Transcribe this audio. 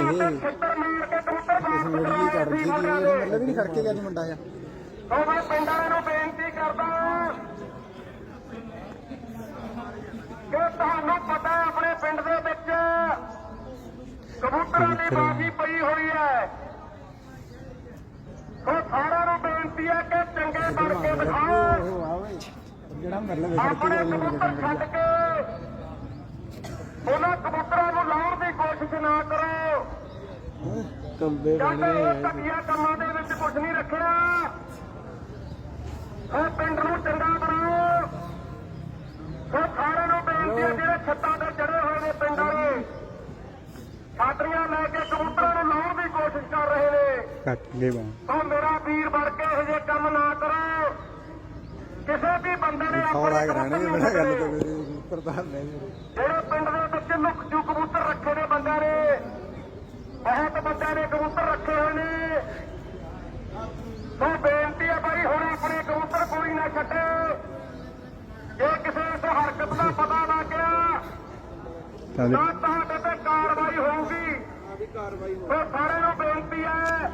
ਇਹ ਇਸ ਸੀ ਮਤਲਬ ਨਹੀਂ ਗਿਆ ਜੀ ਮੁੰਡਾ ਆ ਮੈਂ ਪਿੰਡ ਵਾਲਿਆਂ ਨੂੰ ਬੇਨਤੀ ਕਰਦਾ ਕਿ ਤੁਹਾਨੂੰ ਪਤਾ ਹੈ ਆਪਣੇ ਪਿੰਡ ਦੇ ਵਿੱਚ ਕਬੂਤਰਾਂ ਦੀ ਬਾਜੀ ਪਈ ਹੋਈ ਹੈ। ਸੋ ਸਾਰਿਆਂ ਨੂੰ ਬੇਨਤੀ ਹੈ ਕਿ ਚੰਗੇ ਬਣ ਕੇ ਦਿਖਾਓ। ਜਿਹੜਾ ਮਤਲਬ ਆਪਣੇ ਗਿਆ ਜੀ ਕਬੂਤਰ ਛੱਡ ਕੇ ਉਹਨਾਂ ਕਬੂਤਰਾਂ ਨੂੰ ਲਾਉਣ ਦੀ ਕੋਸ਼ਿਸ਼ ਨਾ ਕਰੋ। ਕੰਬੇ ਜਦ ਇਹ ਘਟੀਆ ਕੰਮਾਂ ਦੇ ਵਿੱਚ ਕੁਝ ਨਹੀਂ ਰੱਖਿਆ। ਉਹ ਪਿੰਡ ਨੂੰ ਚੰਗਾ ਬਣਾਓ। ਸੋ ਸਾਰਿਆਂ ਨੂੰ ਬੇਨਤੀ ਹੈ ਜਿਹੜੇ ਛੱਤਾਂ ਤੇ ਚੜੇ ਹੋਏ ਨੇ ਪਿੰਡ ਵਾਲੇ ਛਾਤਰੀਆਂ ਲੈ ਕੇ ਕਬੂਤਰਾਂ ਨੂੰ ਲਾਉਣ ਦੀ ਕੋਸ਼ਿਸ਼ ਕਰ ਰਹੇ ਨੇ। ਕੱਟ ਬਾ ਸੋ ਮੇਰਾ ਵੀਰ ਬਣ ਕੇ ਇਹੋ ਜਿਹੇ ਕੰਮ ਨਾ ਕਰੋ। ਕਿਸੇ ਵੀ ਬੰਦੇ ਨੇ ਆਪਣੇ ਕਬੂਤਰ ਨੇ ਜਿਹੜੇ ਪਿੰਡ ਦੇ ਵਿੱਚ ਲੁੱਕ ਚੂ ਕਬੂਤਰ ਰੱਖੇ ਨੇ ਬੰਦਿਆਂ ਨੇ ਬਹੁਤ ਬੰਦਿਆਂ ਨੇ ਕਬੂਤਰ ਰੱਖੇ ਹੋਏ ਨੇ ਸੋ ਬੇਨਤੀ ਹੈ ਭਾਈ ਹੁਣ ਆਪਣੇ ਕਬੂਤਰ ਕੋਈ ਨਾ ਛੱਡੇ ਜੇ ਕਿਸੇ ਇਸ ਹਰਕਤ ਦਾ ਪਤਾ ਲੱਗ ਗਿਆ ਤੁਹਾਡੇ ਤੇ ਕਾਰਵਾਈ ਹੋਊਗੀ। ਸੋ ਸਾਰਿਆਂ ਨੂੰ ਬੇਨਤੀ ਹੈ